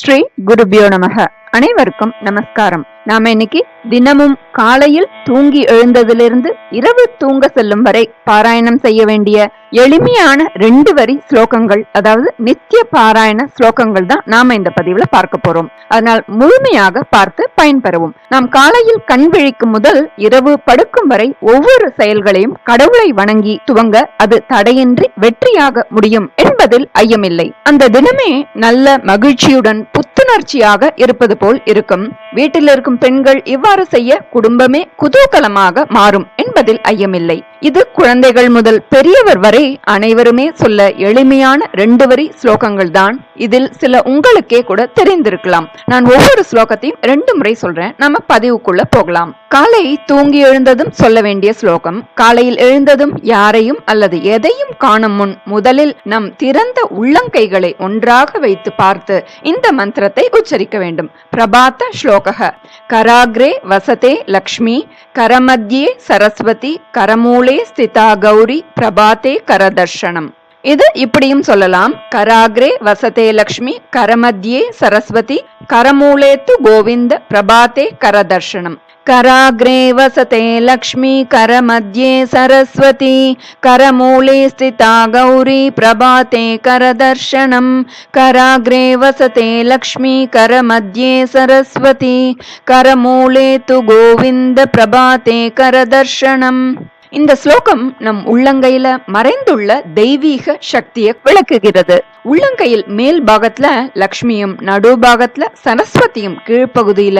ஸ்ரீ குருபியோ நமக. அனைவருக்கும் நமஸ்காரம். நாம இன்னைக்கு தினமும் காலையில் தூங்கி எழுந்ததிலிருந்து இரவு தூங்க செல்லும் வரை பாராயணம் செய்ய வேண்டிய எளிமையான ரெண்டு வரி ஸ்லோகங்கள் அதாவது நித்திய பாராயண ஸ்லோகங்கள் தான் நாம இந்த பதிவுல பார்க்க போறோம். அதனால் முழுமையாக பார்த்து பயன்பெறவும். நாம் காலையில் கண் விழிக்கும் முதல் இரவு படுக்கும் வரை ஒவ்வொரு செயல்களையும் கடவுளை வணங்கி துவங்க அது தடையின்றி வெற்றியாக முடியும் என்பதில் ஐயமில்லை. அந்த தினமே நல்ல மகிழ்ச்சியுடன் புத்துணர்ச்சியாக இருப்பது போல் இருக்கும். வீட்டில் இருக்கும் பெண்கள் இவ்வாறு செய்ய குடும்பமே குதூகலமாக மாறும். என்பதில் ஐயமில்லை. இது குழந்தைகள் முதல் பெரியவர் வரை அனைவருமே சொல்ல எளிமையான ரெண்டு வரி ஸ்லோகங்கள் தான் இதில் சில உங்களுக்கே கூட தெரிந்திருக்கலாம். நான் ஒவ்வொரு ஸ்லோகத்தையும் ரெண்டு முறை சொல்றேன். நம்ம பதிவுக்குள்ள போகலாம். காலை தூங்கி எழுந்ததும் சொல்ல வேண்டிய ஸ்லோகம். காலையில் எழுந்ததும் யாரையும் அல்லது எதையும் காணும் முன் முதலில் நம் திறந்த உள்ளங்கைகளை ஒன்றாக வைத்து பார்த்து இந்த மந்திரத்தை உச்சரிக்க வேண்டும். பிரபாத்த ஸ்லோக கராகிரே வசதே லக்ஷ்மி. கரமத்யே சரஸ்வதி கரமூலே ஸ்திதா கௌரி பிரபாத்தே கரதர்ஷனம். இது இப்படியும் சொல்லலாம். கராகிரே வசதே லக்ஷ்மி கரமத்தியே சரஸ்வதி கரமூலேத்து கோவிந்த பிரபாத்தே கரதர்ஷனம். कराग्रे वसते लक्ष्मी करमध्ये सरस्वती करमूले स्थिता गौरी प्रभाते करदर्शनम्। कराग्रे वसते लक्ष्मी करमध्ये सरस्वती करमूले तु गोविन्द प्रभाते करदर्शनम् இந்த ஸ்லோகம் நம் உள்ளங்கையில மறைந்துள்ள தெய்வீக சக்தியை விளக்குகிறது. உள்ளங்கையில் மேல் பாகத்துல லக்ஷ்மியும் நடு பாகத்துல சரஸ்வதியும் கீழ்ப்பகுதியில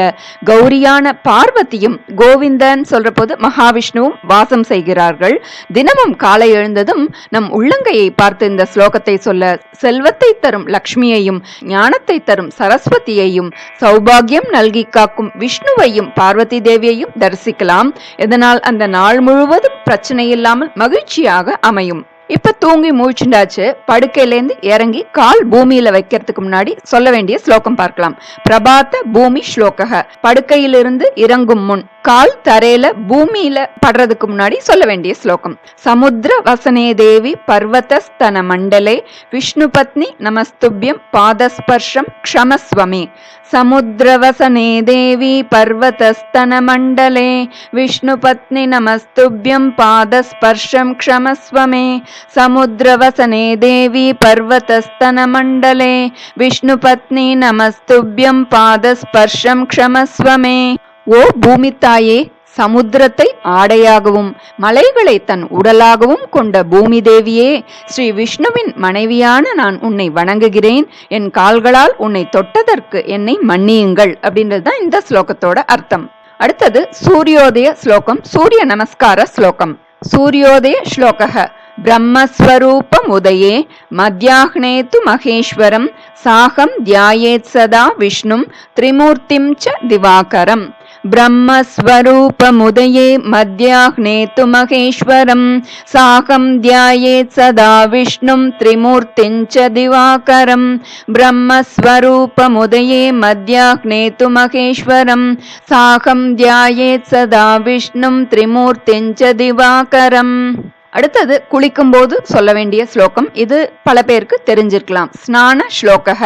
கௌரியான பார்வதியும் கோவிந்தன் சொல்ற போது மகாவிஷ்ணுவும் வாசம் செய்கிறார்கள். தினமும் காலை எழுந்ததும் நம் உள்ளங்கையை பார்த்து இந்த ஸ்லோகத்தை சொல்ல செல்வத்தை தரும் லக்ஷ்மியையும் ஞானத்தை தரும் சரஸ்வதியையும் சௌபாகியம் நல்கி காக்கும் விஷ்ணுவையும் பார்வதி தேவியையும் தரிசிக்கலாம். இதனால் அந்த நாள் முழுவதும் பிரச்சனை இல்லாமல் மகிழ்ச்சியாக அமையும். இப்ப தூங்கி மூழ்ச்சிண்டாச்சு படுக்கையிலேருந்து இறங்கி கால் பூமியில வைக்கிறதுக்கு முன்னாடி சொல்ல வேண்டிய ஸ்லோகம் பார்க்கலாம். பிரபாத்த பூமி ஸ்லோகக படுக்கையிலிருந்து இறங்கும் முன் கால் தரையில பூமியில படுறதுக்கு முன்னாடி சொல்ல வேண்டிய ஸ்லோகம். சமுத்திர வசனே தேவி பர்வதஸ்தன மண்டலே விஷ்ணு பத்னி நமஸ்துபியம் பாதஸ்பர்ஷம் க்ஷமஸ்வமே. சமுத்திரவசனே தேவி பர்வதஸ்தன மண்டலே விஷ்ணு பத்னி நமஸ்துபியம் பாதஸ்பர்ஷம் க்ஷமஸ்வமே. சமுத்திரவசனே தேவி பர்வதஸ்தன மண்டலே விஷ்ணு பத்னி நமஸ்துபியம் பாதஸ்பர்ஷம் க்ஷமஸ்வமே. ஓ பூமி தாயே சமுத்திரத்தை ஆடையாகவும் மலைகளை தன் உடலாகவும் கொண்ட பூமி தேவியே ஸ்ரீ விஷ்ணுவின் மனைவியான நான் உன்னை வணங்குகிறேன் என் கால்களால் உன்னை தொட்டதற்கு என்னை மன்னியுங்கள் அப்படின்றது தான் இந்த ஸ்லோகத்தோட அர்த்தம் அடுத்தது சூரியோதய ஸ்லோகம் சூரிய நமஸ்கார ஸ்லோகம் சூரியோதய ஸ்லோக ब्रह्मस्वरूपमुदये मध्याह्ने तु महेश्वरं साहं ध्यायेत् सदा विष्णुं त्रिमूर्तिं च दिवाकरम् ब्रह्मस्वरूपमुदये मध्याह्ने तु महेश्वरं साकं ध्यायेत् सदा विष्णुं त्रिमूर्तिं च दिवाकरं। ब्रह्मस्वरूपमुदये मध्याह्ने तु महेश्वरं साकं ध्यायेत् सदा विष्णुं त्रिमूर्तिं च दिवाकरम् அடுத்தது குளிக்கும் போது சொல்ல வேண்டிய ஸ்லோகம். இது பல பேருக்கு தெரிஞ்சிருக்கலாம். ஸ்நான ஸ்லோக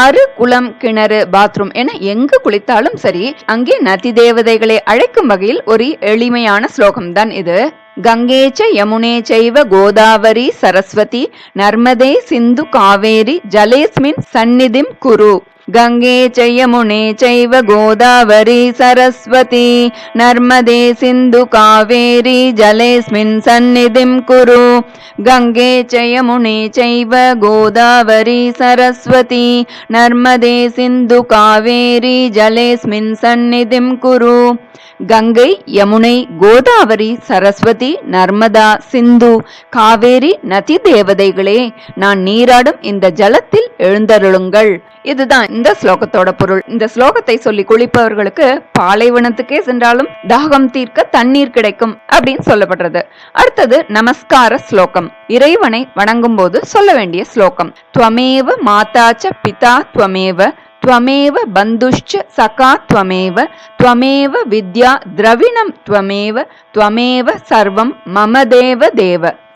ஆறு குளம் கிணறு பாத்ரூம் என எங்கு குளித்தாலும் சரி அங்கே நதி தேவதைகளை அழைக்கும் வகையில் ஒரு எளிமையான ஸ்லோகம் தான் இது. கங்கேச்ச யமுனே சைவ கோதாவரி சரஸ்வதி நர்மதே சிந்து காவேரி ஜலேஸ்மின் சந்நிதிம் குரு. गङ्गे च यमुने चैव गोदावरी सरस्वती नर्मदे सिन्धु कावेरी जलेऽस्मिन् सन्निधिं कुरु गङ्गे च यमुने चैव गोदावरी सरस्वती नर्मदे सिन्धु कावेरी जलेऽस्मिन् सन्निधिं कुरु கங்கை யமுனை கோதாவரி சரஸ்வதி நர்மதா சிந்து காவேரி நதி தேவதைகளே நான் நீராடும் இந்த ஜலத்தில் எழுந்தருளுங்கள் இதுதான் இந்த ஸ்லோகத்தோட பொருள் இந்த ஸ்லோகத்தை சொல்லி குளிப்பவர்களுக்கு பாலைவனத்துக்கே சென்றாலும் தாகம் தீர்க்க தண்ணீர் கிடைக்கும் அப்படின்னு சொல்லப்படுறது அடுத்தது நமஸ்கார ஸ்லோகம் இறைவனை வணங்கும் போது சொல்ல வேண்டிய ஸ்லோகம் துவமேவ மாதாச்ச பிதா துவமேவ त्वमेव बन्धुश्च सखा त्वमेव त्वमेव विद्या द्रविणं त्वमेव त्वमेव सर्वं मम देव देव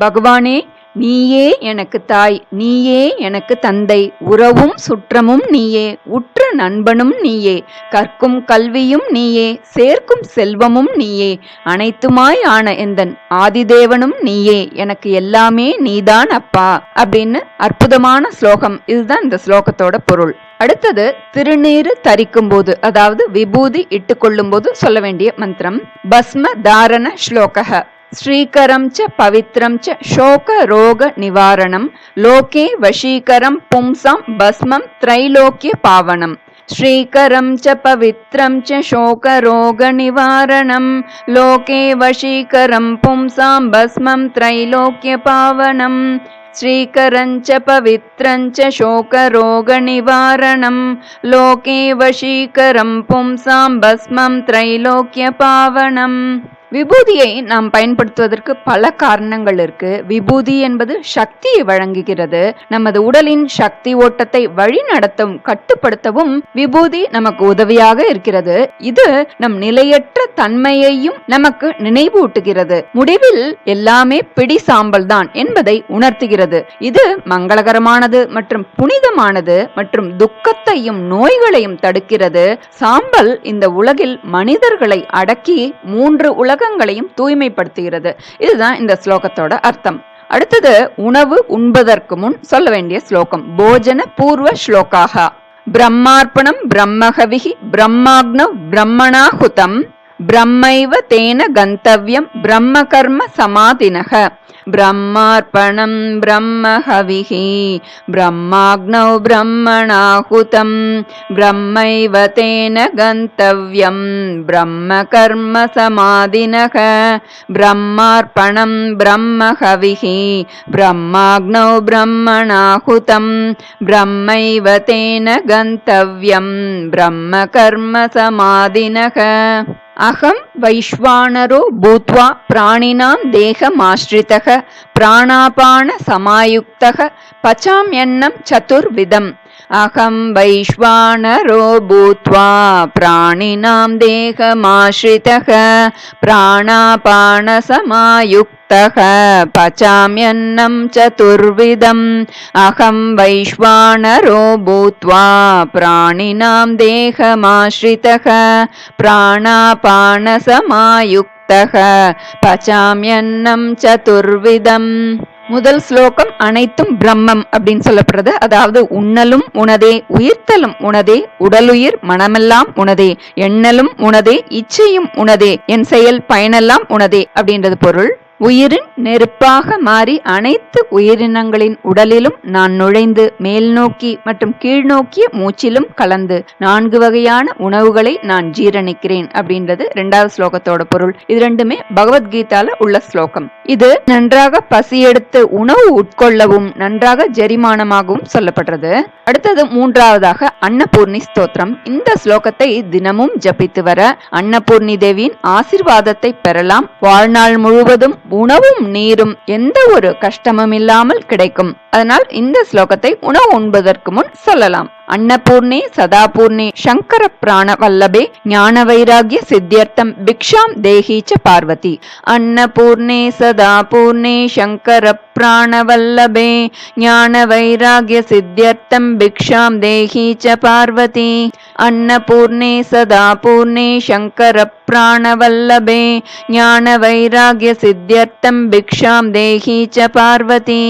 பகவானே நீயே எனக்கு தாய் நீயே எனக்கு தந்தை உறவும் சுற்றமும் நீயே உற்ற நண்பனும் நீயே கற்கும் கல்வியும் நீயே சேர்க்கும் செல்வமும் நீயே அனைத்துமாய் ஆன எந்தன் ஆதிதேவனும் நீயே எனக்கு எல்லாமே நீதான் அப்பா அப்படின்னு அற்புதமான ஸ்லோகம். இதுதான் இந்த ஸ்லோகத்தோட பொருள். அடுத்தது திருநீரு தரிக்கும் போது அதாவது விபூதி இட்டுக்கொள்ளும் போது சொல்ல வேண்டிய மந்திரம். பஸ்ம தாரண ஸ்லோகஹ. श्रीकरं च पवित्रं च शोकरोगनिवारणं लोके वशीकरं पुंसां भस्मं त्रैलोक्यपावनम् श्रीकरं च पवित्रं च शोकरोगनिवारणं लोके वशीकरं पुंसां भस्मं त्रैलोक्यपावनम् श्रीकरं च पवित्रं च शोकरोगनिवारणं लोके वशीकरं पुंसां भस्मं त्रैलोक्यपावनम् விபூதியை நாம் பயன்படுத்துவதற்கு பல காரணங்கள் இருக்கு. விபூதி என்பது சக்தியை வழங்குகிறது. நமது உடலின் சக்தி ஓட்டத்தை வழிநடத்தவும் கட்டுப்படுத்தவும் விபூதி நமக்கு உதவியாக இருக்கிறது. இது நம் நிலையற்ற தன்மையையும் நமக்கு நினைவூட்டுகிறது. முடிவில் எல்லாமே பிடி சாம்பல் தான் என்பதை உணர்த்துகிறது. இது மங்களகரமானது மற்றும் புனிதமானது மற்றும் துக்கத்தையும் நோய்களையும் தடுக்கிறது. சாம்பல் இந்த உலகில் மனிதர்களை அடக்கி மூன்று உலக உலகங்களையும் தூய்மைப்படுத்துகிறது. இதுதான் இந்த ஸ்லோகத்தோட அர்த்தம். அடுத்தது உணவு உண்பதற்கு முன் சொல்ல வேண்டிய ஸ்லோகம். போஜன பூர்வ ஸ்லோகாக. பிரம்மார்ப்பணம் பிரம்மகவிகி பிரம்மாக்னவ் பிரம்மணாஹுதம். பிரம்மைவ தேன கந்தவியம் பிரம்ம கர்ம சமாதினக. பிரம்மார்ப்பணம் பிரம்ம ஹவிஹி. பிரம்மாக்னௌ பிரம்மணாகுதம் பிரம்மைவ தேன கந்தவியம் பிரம்ம கர்ம சமாதினக. பிரம்மார்ப்பணம் பிரம்ம ஹவிஹி. பிரம்மாக்னௌ பிரம்மணாகுதம் பிரம்மைவ தேன கந்தவியம் பிரம்ம கர்ம சமாதினக. அகம் வைஸ்வானரோ பூத்வா பிராணினாம் தேகமாஸ்ரிதக பிராணாபான சமாயுக்தக பச்சாம்யன்னம் சதுர்விதம். அகம் வைஸ்வானரோ பூத்வா பிராணினாம் தேகமாஸ்ரிதக பிராணாபான சமாயுக்த प्राणापानसमायुक्तः पचाम्यन्नं चतुर्विधम् अहं वैश्वानरो भूत्वा प्राणिनां देहमाश्रितः प्राणापानसमायुक्तः पचाम्यन्नं चतुर्विधम् முதல் ஸ்லோகம் அனைத்தும் பிரம்மம் அப்படின்னு சொல்லப்படுறது அதாவது உண்ணலும் உனதே உயிர்த்தலும் உனதே உடலுயிர் மனமெல்லாம் உனதே எண்ணலும் உனதே இச்சையும் உனதே என் செயல் பயனெல்லாம் உனதே அப்படின்றது பொருள் உயிரின் நெருப்பாக மாறி அனைத்து உயிரினங்களின் உடலிலும் நான் நுழைந்து மேல் நோக்கி மற்றும் கீழ் நோக்கிய மூச்சிலும் கலந்து நான்கு வகையான உணவுகளை நான் ஜீரணிக்கிறேன் அப்படின்றது இரண்டாவது ஸ்லோகத்தோட பொருள். இது ரெண்டுமே பகவத்கீதால உள்ள ஸ்லோகம். இது நன்றாக பசி எடுத்து உணவு உட்கொள்ளவும் நன்றாக ஜெரிமானமாகவும் சொல்லப்படுறது. அடுத்தது மூன்றாவதாக அன்னபூர்ணி ஸ்தோத்திரம். இந்த ஸ்லோகத்தை தினமும் ஜபித்து வர அன்னபூர்ணி தேவியின் ஆசிர்வாதத்தை பெறலாம். வாழ்நாள் முழுவதும் உணவும் நீரும் எந்த ஒரு கஷ்டமும் இல்லாமல் கிடைக்கும். அதனால் இந்த ஸ்லோகத்தை உணவு உண்பதற்கு முன் சொல்லலாம். அன்னபூர்ணி சதாபூர்ணி சங்கர பிராண வல்லபே ஞான வைராகிய சித்தியர்த்தம் பிக்ஷாம் தேகீச்ச பார்வதி. அன்னபூர்ணி சதாபூர்ணி சங்கர பிராண வல்லபே ஞான வைராகிய சித்தியர்த்தம் பிக்ஷாம் தேகீச்ச பார்வதி. அன்னபூர்ணி சதாபூர்ணி சங்கர प्राणवल्लभे ज्ञानवैराग्य सिद्ध्यर्थं भिक्षां देहि च पार्वती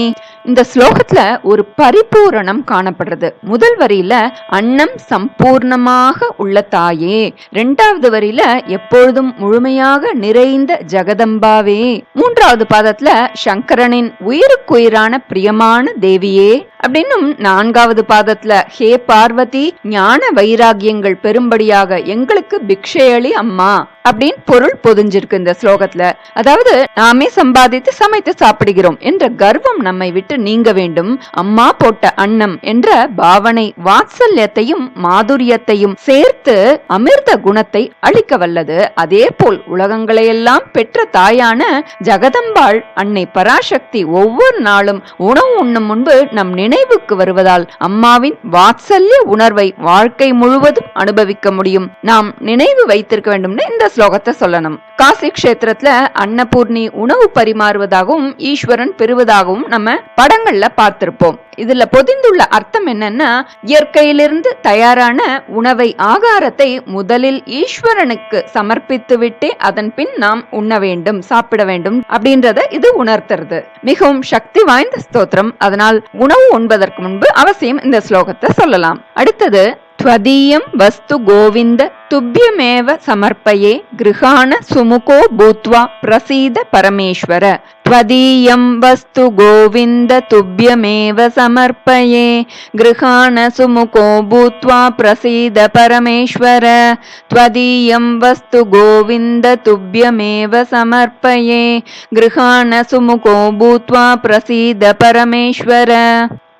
இந்த ஸ்லோகத்துல ஒரு பரிபூரணம் காணப்படுறது. முதல் வரியில அன்னம் சம்பூர்ணமாக உள்ள தாயே ரெண்டாவது வரியில எப்பொழுதும் முழுமையாக நிறைந்த ஜெகதம்பாவே மூன்றாவது பாதத்துல சங்கரனின் உயிருக்குயிரான பிரியமான தேவியே அப்படின்னும் நான்காவது பாதத்துல ஹே பார்வதி ஞான வைராகியங்கள் பெரும்படியாக எங்களுக்கு பிக்ஷையளி அம்மா அப்படின்னு பொருள் பொதிஞ்சிருக்கு இந்த ஸ்லோகத்துல. அதாவது நாமே சம்பாதித்து சமைத்து சாப்பிடுகிறோம் என்ற கர்வம் நம்மை விட்டு விட்டு நீங்க வேண்டும். அம்மா போட்ட அன்னம் என்ற பாவனை வாத்சல்யத்தையும் மாதுரியத்தையும் சேர்த்து அமிர்த குணத்தை அளிக்க வல்லது. அதே போல் உலகங்களையெல்லாம் பெற்ற தாயான ஜெகதம்பாள் அன்னை பராசக்தி ஒவ்வொரு நாளும் உணவு உண்ணும் முன்பு நம் நினைவுக்கு வருவதால் அம்மாவின் வாத்சல்ய உணர்வை வாழ்க்கை முழுவதும் அனுபவிக்க முடியும். நாம் நினைவு வைத்திருக்க வேண்டும்னு இந்த ஸ்லோகத்தை சொல்லணும். காசி கஷேத்திரத்துல அன்னபூர்ணி உணவு பரிமாறுவதாகவும் ஈஸ்வரன் பெறுவதாகவும் நம்ம படங்கள்ல பார்த்திருப்போம். இதுல பொதிந்துள்ள அர்த்தம் என்னன்னா இயற்கையிலிருந்து தயாரான உணவை ஆகாரத்தை முதலில் ஈஸ்வரனுக்கு சமர்ப்பித்து விட்டே அதன் பின் நாம் உண்ண வேண்டும் சாப்பிட வேண்டும் அப்படின்றத இது உணர்த்துறது. மிகவும் சக்தி வாய்ந்த ஸ்தோத்திரம். அதனால் உணவு உண்பதற்கு முன்பு அவசியம் இந்த ஸ்லோகத்தை சொல்லலாம். அடுத்தது त्वदीयं वस्तु गोविन्द तुभ्यमेव समर्पये गृहाण सुमुखो भूत्वा प्रसीद परमेश्वर त्वदीयं वस्तु गोविन्द तुभ्यमेव समर्पये गृहाण सुमुखो भूत्वा प्रसीद परमेश्वर त्वदीयं वस्तु गोविन्द तुभ्यमेव समर्पये गृहाण सुमुखो भूत्वा प्रसीद परमेश्वर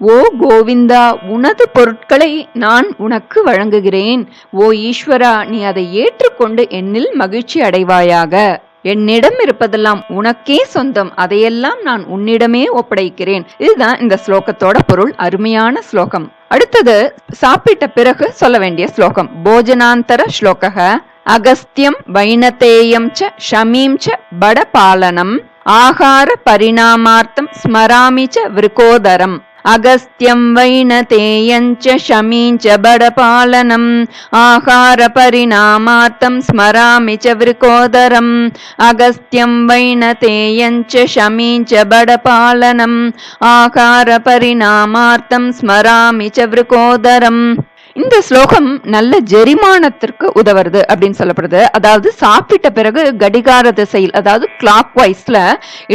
ஓ கோவிந்தா உனது பொருட்களை நான் உனக்கு வழங்குகிறேன். ஓ ஈஸ்வரா நீ அதை ஏற்றுக்கொண்டு என்னில் மகிழ்ச்சி அடைவாயாக. என்னிடம் இருப்பதெல்லாம் உனக்கே சொந்தம். அதையெல்லாம் நான் உன்னிடமே ஒப்படைக்கிறேன். இதுதான் இந்த ஸ்லோகத்தோட பொருள். அருமையான ஸ்லோகம். அடுத்தது சாப்பிட்ட பிறகு சொல்ல வேண்டிய ஸ்லோகம். போஜனாந்தர ஸ்லோக அகஸ்தியம் வைனதேயம் ச ஷமீம் ச படபாலனம் ஆகார பரிணாமார்த்தம் ஸ்மராமி ச விருகோதரம். अगस्त्यं वैनतेयञ्च शमीञ्च बडपालनम् आहारपरिणामार्थं स्मरामि च वृकोदरम् अगस्त्यं वैनतेयञ्च शमीञ्च बडपालनम् आहारपरिणामार्थं स्मरामि च वृकोदरम् இந்த ஸ்லோகம் நல்ல ஜெரிமானத்திற்கு உதவுறது அப்படின்னு சொல்லப்படுது. அதாவது சாப்பிட்ட பிறகு கடிகார திசையில் அதாவது கிளாக் வைஸ்ல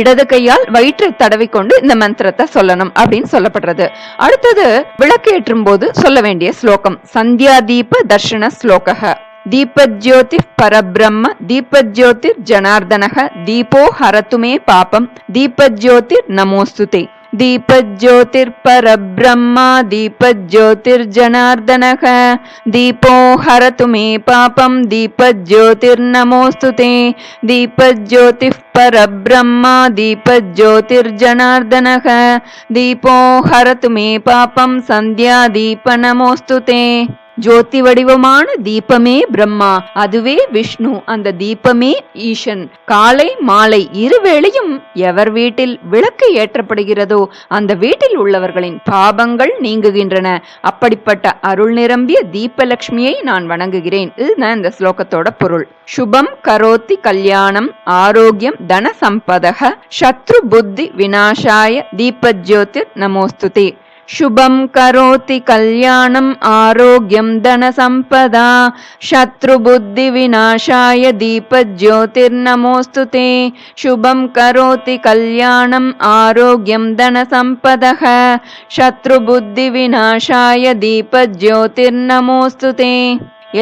இடது கையால் வயிற்றை தடவிக்கொண்டு இந்த மந்திரத்தை சொல்லணும் அப்படின்னு சொல்லப்படுறது. அடுத்தது விளக்கேற்றும் போது சொல்ல வேண்டிய ஸ்லோகம் சந்தியா தீப தர்ஷன ஸ்லோக தீபஜோதி பரபிரம்ம தீபஜோதி ஜனார்தனக தீபோ ஹரத்துமே பாபம் தீபஜோதி நமோஸ்துதே. दीपज्योतिर्परब्रह्मा दीपज्योतिर्जनार्दनः दीपो हरतु मे पापं दीपज्योतिर्नमोऽस्तु ते। दीपज्योतिः परब्रह्मा दीपज्योतिर्जनार्दनः दीपो हरतु मे पापं सन्ध्यादीपनमोऽस्तु ते ஜோதி வடிவமான தீபமே பிரம்மா. அதுவே விஷ்ணு. அந்த தீபமே ஈசன் காலை மாலை இருவேளையும் எவர் வீட்டில் விளக்கு ஏற்றப்படுகிறதோ அந்த வீட்டில் உள்ளவர்களின் பாபங்கள் நீங்குகின்றன. அப்படிப்பட்ட அருள் நிரம்பிய தீபலட்சுமியை நான் வணங்குகிறேன். இதுதான் இந்த ஸ்லோகத்தோட பொருள். சுபம் கரோத்தி கல்யாணம் ஆரோக்கியம் தன சம்பதக சத்ரு புத்தி விநாசாய தீபஜோதி நமோஸ்துதே. शुभं करोति कल्याणम् आरोग्यं धनसम्पदा शत्रुबुद्धिविनाशाय दीपज्योतिर्नमोऽस्तु ते। शुभं करोति कल्याणम् आरोग्यं धनसम्पदः शत्रुबुद्धिविनाशाय दीपज्योतिर्नमोऽस्तु ते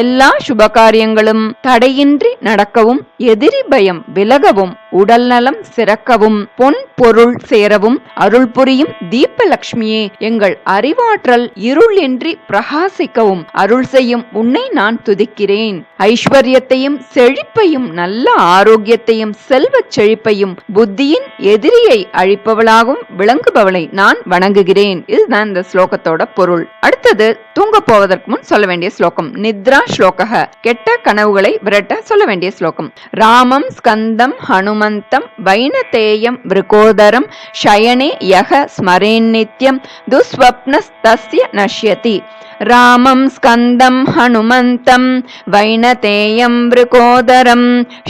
எல்லா சுபகாரியங்களும் தடையின்றி நடக்கவும் எதிரி பயம் விலகவும் உடல் நலம் சிறக்கவும் பொன் பொருள் சேரவும் அருள் புரியும் தீபலக்ஷ்மியே எங்கள் அறிவாற்றல் இருள் இன்றி பிரகாசிக்கவும் அருள் செய்யும் உன்னை நான் துதிக்கிறேன். ஐஸ்வர்யத்தையும் செழிப்பையும் நல்ல ஆரோக்கியத்தையும் செல்வச் செழிப்பையும் புத்தியின் எதிரியை அழிப்பவளாகவும் விளங்குபவளை நான் வணங்குகிறேன். இதுதான் இந்த ஸ்லோகத்தோட பொருள். அடுத்தது தூங்க போவதற்கு முன் சொல்ல வேண்டிய ஸ்லோகம். நித்ரா ஸ்லோகம் கெட்ட கனவுகளை விரட்ட சொல்ல வேண்டிய ஸ்லோகம். ராமம் ஸ்கந்தம் ஹனுமந்தம் வைனதேயம் விருகோதரம் ஷயனே யக ஸ்மரேன் நித்யம் துஸ்வப்னஸ்தஸ்ய நஷ்யதி. रामं स्कन्दं हनुमन्तं वैनतेयं वृकोदरं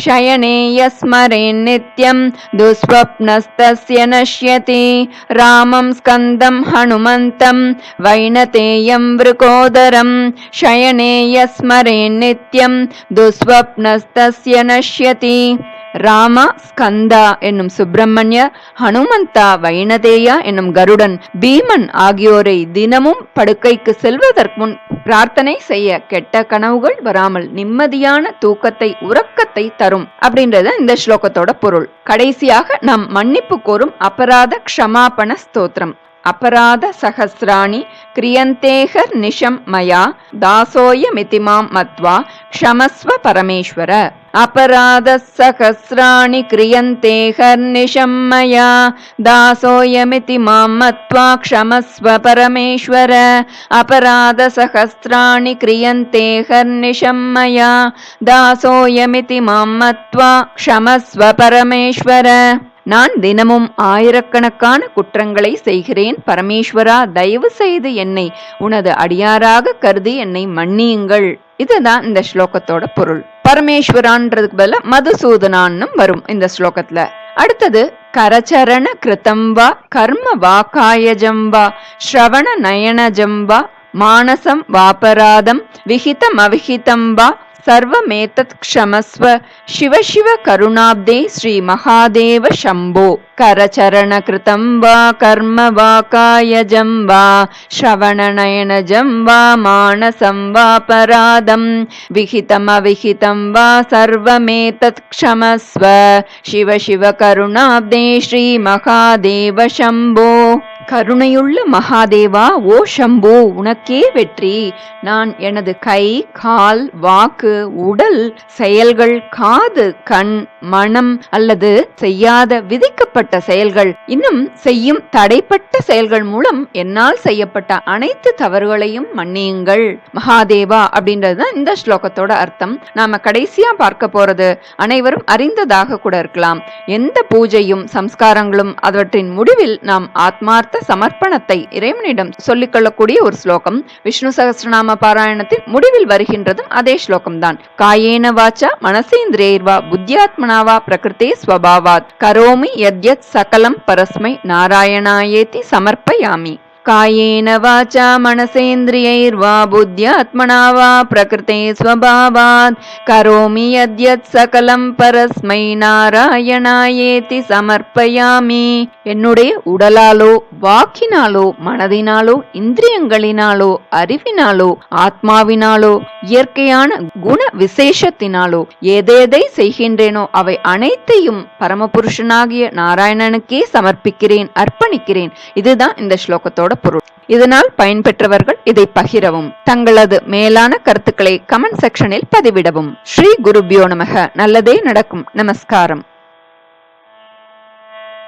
शयने यस्मरेन्नित्यं दुःस्वप्नस्तस्य नश्यति। रामं स्कन्दं हनुमन्तं वैनतेयं वृकोदरं शयने यस्मरेन्नित्यं दुःस्वप्नस्तस्य नश्यति ராமா ஸ்கந்தா என்னும் சுப்பிரமணிய ஹனுமந்தா வைணதேயா என்னும் கருடன் பீமன் ஆகியோரை தினமும் படுக்கைக்கு செல்வதற்கு முன் பிரார்த்தனை செய்ய கெட்ட கனவுகள் வராமல் நிம்மதியான தூக்கத்தை உறக்கத்தை தரும் அப்படின்றது இந்த ஸ்லோகத்தோட பொருள். கடைசியாக நாம் மன்னிப்பு கோரும் அபராத க்ஷமாபண ஸ்தோத்திரம். அபராத சகசிராணி கிரியந்தேகர் நிஷம் மயா தாசோய மிதிமாம் மத்வா க்ஷமஸ்வ பரமேஸ்வர. अपराधः सहस्राणि क्रियन्ते हर्निशं मया दासोऽयमिति मां मत्वा क्षमस्व परमेश्वर। अपराधसहस्राणि क्रियन्ते हर्निशं मया दासोऽयमिति मां मत्वा क्षमस्व परमेश्वर நான் தினமும் ஆயிரக்கணக்கான குற்றங்களை செய்கிறேன். பரமேஸ்வரா தயவு செய்து என்னை உனது அடியாராக கருதி என்னை மன்னியுங்கள். இதுதான் இந்த ஸ்லோகத்தோட பொருள். பரமேஸ்வரான்றதுக்கு பதில மதுசூதனான்னு வரும் இந்த ஸ்லோகத்துல. அடுத்தது கரச்சரண கிருத்தம்பா கர்ம வாக்காயஜம்பா ஸ்ரவண நயனஜம்பா மானசம் வாபராதம் விஹிதம் அவிஹிதம் வா सर्वमेतत् क्षमस्व शिव शिव करुणाब्दे श्रीमहादेव शम्भो करचरणकृतं वा कर्म वा कायजं वा श्रवणनयनजं वा मानसं वापराधं विहितमविहितं वा सर्वमेतत् क्षमस्व शिव शिव करुणाब्दे श्रीमहादेव शम्भो கருணையுள்ள மகாதேவா ஓ சம்போ உனக்கே வெற்றி நான் எனது கை கால் வாக்கு உடல் செயல்கள் காது கண் மனம் அல்லது செய்யாத விதிக்கப்பட்ட செயல்கள். இன்னும் செய்யும் தடைப்பட்ட செயல்கள் மூலம் என்னால் செய்யப்பட்ட அனைத்து தவறுகளையும் மன்னியுங்கள். மகாதேவா அப்படின்றது இந்த ஸ்லோகத்தோட அர்த்தம். நாம கடைசியா பார்க்க போறது அனைவரும் அறிந்ததாக கூட இருக்கலாம். எந்த பூஜையும் சம்ஸ்காரங்களும் அவற்றின் முடிவில் நாம் ஆத்மார்த்த சமர்ப்பணத்தை இறைவனிடம் சொல்லிக்கொள்ளக்கூடிய ஒரு ஸ்லோகம். விஷ்ணு சகசிரநாம பாராயணத்தின் முடிவில் வருகின்றதும் அதே ஸ்லோகம்தான். காயேன வாச்சா மனசேந்திரேர்வா புத்தியாத்மனா புத்தியாத்மனாவா பிரகிருத்தே ஸ்வபாவாத். கரோமி யத்யத் சகலம் பரஸ்மை நாராயணாயேதி சமர்ப்பயாமி. कायेन वाचा मनसेन्द्रियैर्वा बुद्ध्यात्मना वा प्रकृते स्वभावात् करोमि यद्यत् सकलं பரஸ்மை நாராயணாயேதி சமர்ப்பயாமி என்னுடைய உடலாலோ வாக்கினாலோ மனதினாலோ இந்திரியங்களினாலோ அறிவினாலோ ஆத்மாவினாலோ இயற்கையான குண விசேஷத்தினாலோ எதேதை செய்கின்றேனோ அவை அனைத்தையும் பரமபுருஷனாகிய நாராயணனுக்கே சமர்ப்பிக்கிறேன் அர்ப்பணிக்கிறேன் இதுதான் இந்த ஸ்லோகத்தோட பொருள் இதனால் பயன்பெற்றவர்கள் இதை பகிரவும். தங்களது மேலான கருத்துக்களை கமெண்ட் செக்ஷனில் பதிவிடவும். ஸ்ரீ குருபியோ நமக. நல்லதே நடக்கும். நமஸ்காரம்.